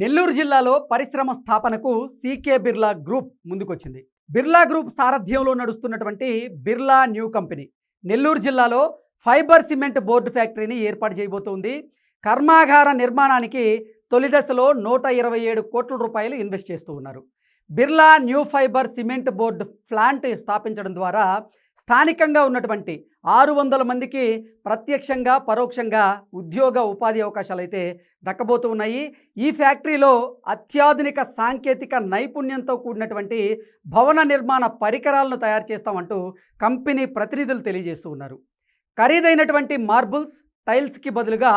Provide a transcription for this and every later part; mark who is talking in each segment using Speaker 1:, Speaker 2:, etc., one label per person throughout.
Speaker 1: నెల్లూరు జిల్లాలో పరిశ్రమ స్థాపనకు సీకే బిర్లా గ్రూప్ ముందుకొచ్చింది. బిర్లా గ్రూప్ సారథ్యంలో నడుస్తున్నటువంటి బిర్లా న్యూ కంపెనీ నెల్లూరు జిల్లాలో ఫైబర్ సిమెంట్ బోర్డు ఫ్యాక్టరీని ఏర్పాటు చేయబోతోంది. కర్మాగార నిర్మాణానికి తొలి దశలో నూట ఇరవై ఏడు కోట్ల రూపాయలు ఇన్వెస్ట్ చేస్తూ ఉన్నారు. Birla new fibre cement board plant స్థాపించడం ద్వారా స్థానికంగా ఉన్నటువంటి ఆరు వందల మందికి ప్రత్యక్షంగా పరోక్షంగా ఉద్యోగ ఉపాధి అవకాశాలు అయితే దక్కబోతూ ఉన్నాయి. ఈ ఫ్యాక్టరీలో అత్యాధునిక సాంకేతిక నైపుణ్యంతో కూడినటువంటి భవన నిర్మాణ పరికరాలను తయారు చేస్తామంటూ కంపెనీ ప్రతినిధులు తెలియజేస్తూ ఉన్నారు. ఖరీదైనటువంటి మార్బుల్స్ టైల్స్కి బదులుగా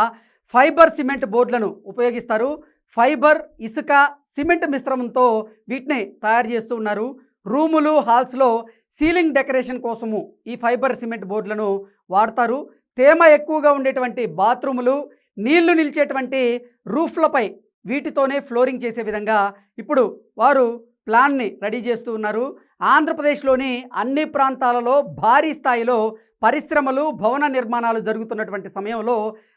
Speaker 1: ఫైబర్ సిమెంట్ బోర్డులను ఉపయోగిస్తారు. ఫైబర్ ఇసుక సిమెంట్ మిశ్రమంతో వీటిని తయారు చేస్తూ ఉన్నారు. రూములు హాల్స్లో సీలింగ్ డెకరేషన్ కోసము ఈ ఫైబర్ సిమెంట్ బోర్డులను వాడతారు. తేమ ఎక్కువగా ఉండేటువంటి బాత్రూములు నీళ్ళు నిలిచేటువంటి రూఫ్లపై వీటితోనే ఫ్లోరింగ్ చేసే విధంగా ఇప్పుడు వారు ప్లాన్ని రెడీ చేస్తూ ఉన్నారు. ఆంధ్రప్రదేశ్లోని అన్ని ప్రాంతాలలో భారీ స్థాయిలో పరిశ్రమలు భవన నిర్మాణాలు జరుగుతున్నటువంటి సమయంలో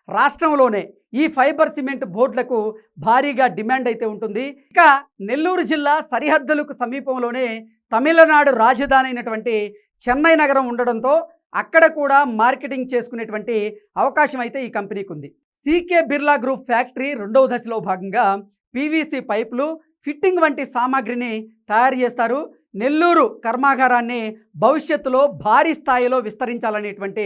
Speaker 1: రాష్ట్రంలోనే ఈ ఫైబర్ సిమెంట్ బోర్డులకు భారీగా డిమాండ్ అయితే ఉంటుంది. ఇక నెల్లూరు జిల్లా సరిహద్దులకు సమీపంలోనే తమిళనాడు రాజధాని అయినటువంటి చెన్నై నగరం ఉండడంతో అక్కడ కూడా మార్కెటింగ్ చేసుకునేటువంటి అవకాశం అయితే ఈ కంపెనీకి ఉంది. సీకే బిర్లా గ్రూప్ ఫ్యాక్టరీ రెండవ దశలో భాగంగా పీవీసీ పైపులు ఫిట్టింగ్ వంటి సామాగ్రిని తయారు చేస్తారు. నెల్లూరు కర్మాగారాన్ని భవిష్యత్తులో భారీ స్థాయిలో విస్తరించాలనేటువంటి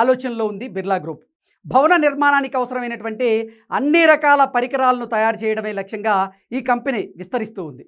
Speaker 1: ఆలోచనలో ఉంది బిర్లా గ్రూప్. భవన నిర్మాణానికి అవసరమైనటువంటి అన్ని రకాల పరికరాలను తయారు చేయడమే లక్ష్యంగా ఈ కంపెనీ విస్తరిస్తూ ఉంది.